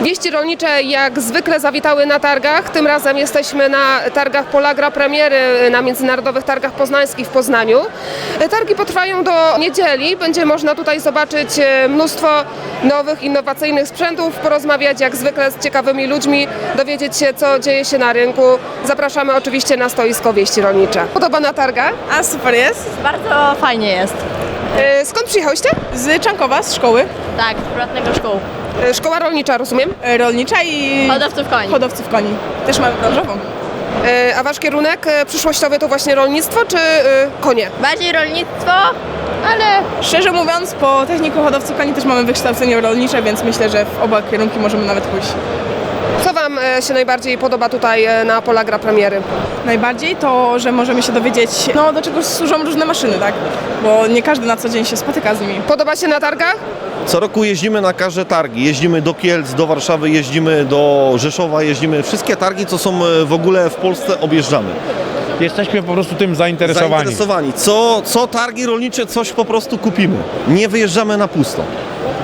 Wieści rolnicze jak zwykle zawitały na targach. Tym razem jesteśmy na targach Polagra Premiery na Międzynarodowych Targach Poznańskich w Poznaniu. Targi potrwają do niedzieli. Będzie można tutaj zobaczyć e, mnóstwo nowych, innowacyjnych sprzętów, porozmawiać jak zwykle z ciekawymi ludźmi, dowiedzieć się co dzieje się na rynku. Zapraszamy oczywiście na stoisko Wieści Rolnicze. Podoba na targa? A super jest. Bardzo fajnie jest. E, Skąd przyjechałyście? Z Czankowa, z szkoły Tak, z prywatnego szkół. E, Szkoła rolnicza, rozumiem. e, rolnicza i Hodowców koni. hodowców koni. Też mamy branżową. E, A wasz kierunek e, przyszłościowy to właśnie rolnictwo czy e, konie? Bardziej rolnictwo, ale Szczerze mówiąc, po techniku hodowców koni też mamy wykształcenie rolnicze, więc myślę, że w oba kierunki możemy nawet pójść. E, się najbardziej podoba tutaj e, na Polagra Premiery? Najbardziej to, że możemy się dowiedzieć, no do czego służą różne maszyny, tak? Bo nie każdy na co dzień się spotyka z nimi. Podoba się na targach? Co roku jeździmy na każde targi. Jeździmy do Kielc, do Warszawy, jeździmy do Rzeszowa, jeździmy. Wszystkie targi, co są e, w ogóle w Polsce, objeżdżamy. Jesteśmy po prostu tym zainteresowani. Zainteresowani. Co, co targi rolnicze, coś po prostu kupimy. Nie wyjeżdżamy na pusto.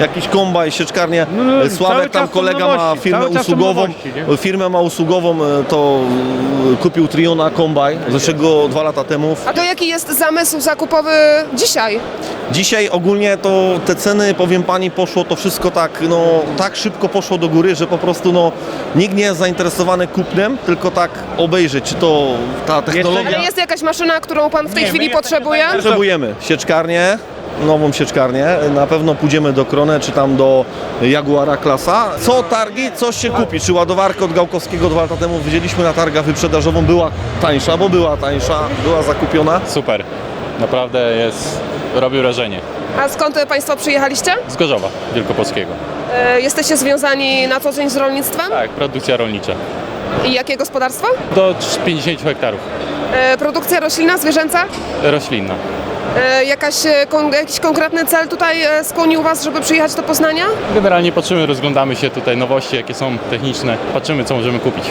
Jakiś kombaj, sieczkarnie. No, no, E, Sławek tam kolega ma firmę usługową. nowości, nie? Firmę ma usługową, e, to e, kupił Triona kombaj zeszłego dwa lata temu. A to jaki jest zamysł zakupowy dzisiaj? Dzisiaj ogólnie to te ceny, powiem pani, poszło to wszystko tak, no, tak szybko poszło do góry, że po prostu no, nikt nie jest zainteresowany kupnem, tylko tak obejrzeć, czy to ta technologia. Ale jest jakaś maszyna, którą Pan w tej Nie, chwili potrzebuje? Potrzebujemy sieczkarnię, nową sieczkarnię, na pewno pójdziemy do Krone, czy tam do Jaguara Klasa. Co targi, coś się kupi, czy ładowarkę od Gałkowskiego dwa lata temu wzięliśmy na targach wyprzedażową, była tańsza, bo była tańsza, była zakupiona. Super. Naprawdę jest, robi wrażenie. A skąd e, Państwo przyjechaliście? Z Gorzowa Wielkopolskiego. E, Jesteście związani na co dzień z rolnictwem? Tak, produkcja rolnicza. I jakie gospodarstwo? Do 50 hektarów. E, Produkcja roślinna, zwierzęca? Roślinna. E, Jakaś, e, jakiś konkretny cel tutaj e, skłonił Was, żeby przyjechać do Poznania? Generalnie patrzymy, rozglądamy się tutaj nowości, jakie są techniczne. Patrzymy, co możemy kupić.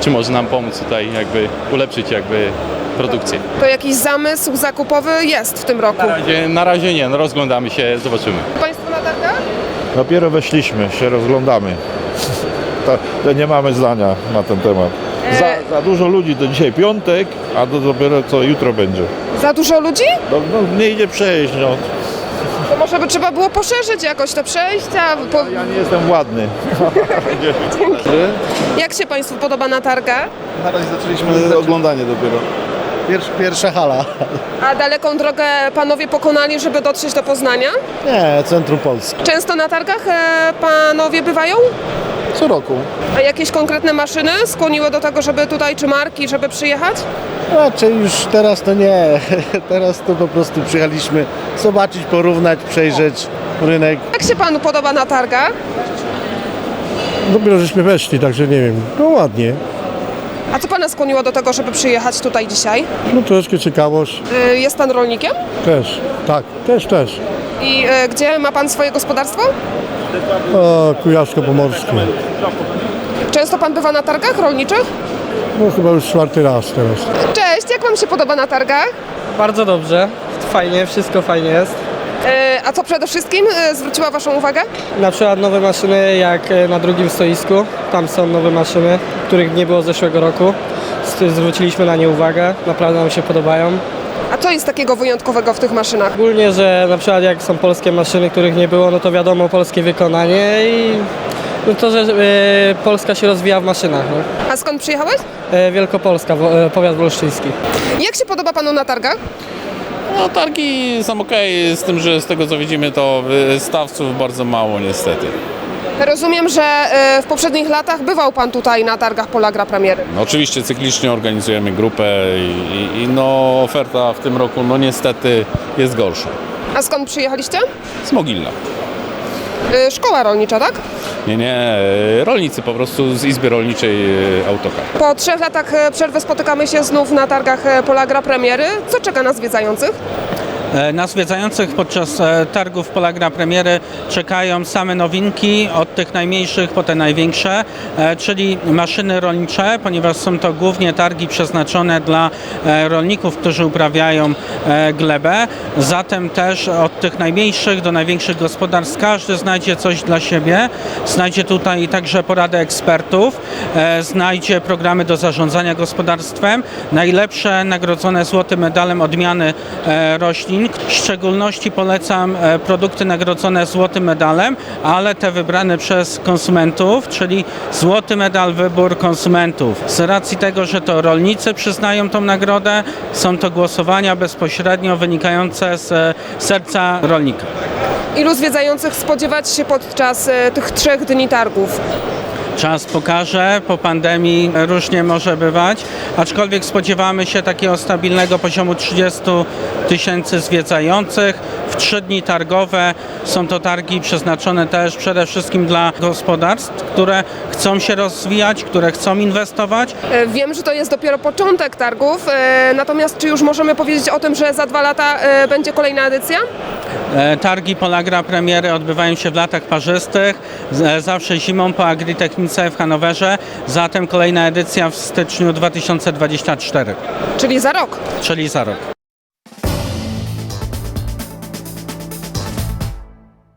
Czy może nam pomóc tutaj jakby ulepszyć jakby produkcję. To jakiś zamysł zakupowy jest w tym roku. Na razie, na razie nie, no rozglądamy się, zobaczymy. Państwo na targach? Dopiero weszliśmy, się rozglądamy. To, to nie mamy zdania na ten temat. Za, za dużo ludzi to dzisiaj piątek, a to dopiero co jutro będzie. Za dużo ludzi? No, no nie idzie przejść, no. To może by trzeba było poszerzyć jakoś te przejścia. Po... Ja nie jestem ładny. Jak się Państwu podoba na targach? Na razie zaczęliśmy oglądanie dopiero. Pierwsza, pierwsza hala. A daleką drogę Panowie pokonali, żeby dotrzeć do Poznania? Nie, centrum Polski. Często na targach e, Panowie bywają? Co roku. A jakieś konkretne maszyny skłoniły do tego, żeby tutaj, czy marki, żeby przyjechać? Raczej już teraz to nie. Teraz to po prostu przyjechaliśmy zobaczyć, porównać, przejrzeć rynek. Jak się Panu podoba na targach? Dopiero żeśmy weszli, także nie wiem. No ładnie. A co Pana skłoniło do tego, żeby przyjechać tutaj dzisiaj? No troszkę ciekawość. Y, Jest Pan rolnikiem? Też. Tak, też, też. I y, gdzie ma Pan swoje gospodarstwo? O, Kujawsko-Pomorskie. Często Pan bywa na targach rolniczych? No chyba już czwarty raz teraz. Cześć, jak Wam się podoba na targach? Bardzo dobrze, fajnie, wszystko fajnie jest. Y, A co przede wszystkim y, zwróciła Waszą uwagę? Na przykład nowe maszyny jak e, na drugim stoisku, tam są nowe maszyny, których nie było zeszłego roku. Z- Zwróciliśmy na nie uwagę, naprawdę nam się podobają. A co jest takiego wyjątkowego w tych maszynach? Ogólnie, że na przykład jak są polskie maszyny, których nie było, no to wiadomo polskie wykonanie i no to, że e, Polska się rozwija w maszynach. No. A skąd przyjechałeś? E, Wielkopolska, wo- e, powiat wolsztyński. Jak się podoba Panu na targach? No targi są ok, z tym, że z tego co widzimy to y, stawców bardzo mało niestety. Rozumiem, że y, w poprzednich latach bywał Pan tutaj na targach Polagra Premiery. No, oczywiście cyklicznie organizujemy grupę i, i, i no oferta w tym roku no niestety jest gorsza. A skąd przyjechaliście? Z Mogilna. Y, Szkoła rolnicza, tak? Nie, nie, rolnicy po prostu z Izby Rolniczej y, Autokar. Po trzech latach e, przerwy spotykamy się znów na targach e, Polagra Premiery. Co czeka na zwiedzających? E, Na zwiedzających podczas e, targów Polagra Premiery czekają same nowinki, od tych najmniejszych po te największe, e, czyli maszyny rolnicze, ponieważ są to głównie targi przeznaczone dla rolników, którzy uprawiają glebę. Zatem też od tych najmniejszych do największych gospodarstw każdy znajdzie coś dla siebie. Znajdzie tutaj także porady ekspertów, znajdzie programy do zarządzania gospodarstwem, najlepsze nagrodzone złotym medalem odmiany e, W szczególności polecam e, produkty nagrodzone złotym medalem, ale te wybrane przez konsumentów, czyli złoty medal wybór konsumentów. Z racji tego, że to rolnicy przyznają tą nagrodę, są to głosowania bezpośrednio wynikające z e, serca rolnika. Ilu zwiedzających spodziewać się podczas e, tych trzech dni targów? Czas pokaże, po pandemii różnie może bywać, aczkolwiek spodziewamy się takiego stabilnego poziomu 30 tysięcy zwiedzających. W trzy dni targowe są to targi przeznaczone też przede wszystkim dla gospodarstw, które chcą się rozwijać, które chcą inwestować. E, Wiem, że to jest dopiero początek targów, e, natomiast czy już możemy powiedzieć o tym, że za dwa lata e, będzie kolejna edycja? E, Targi Polagra Premiery odbywają się w latach parzystych, e, zawsze zimą po Agritechnice w Hanowerze, zatem kolejna edycja w styczniu 2024, Czyli za rok. czyli za rok.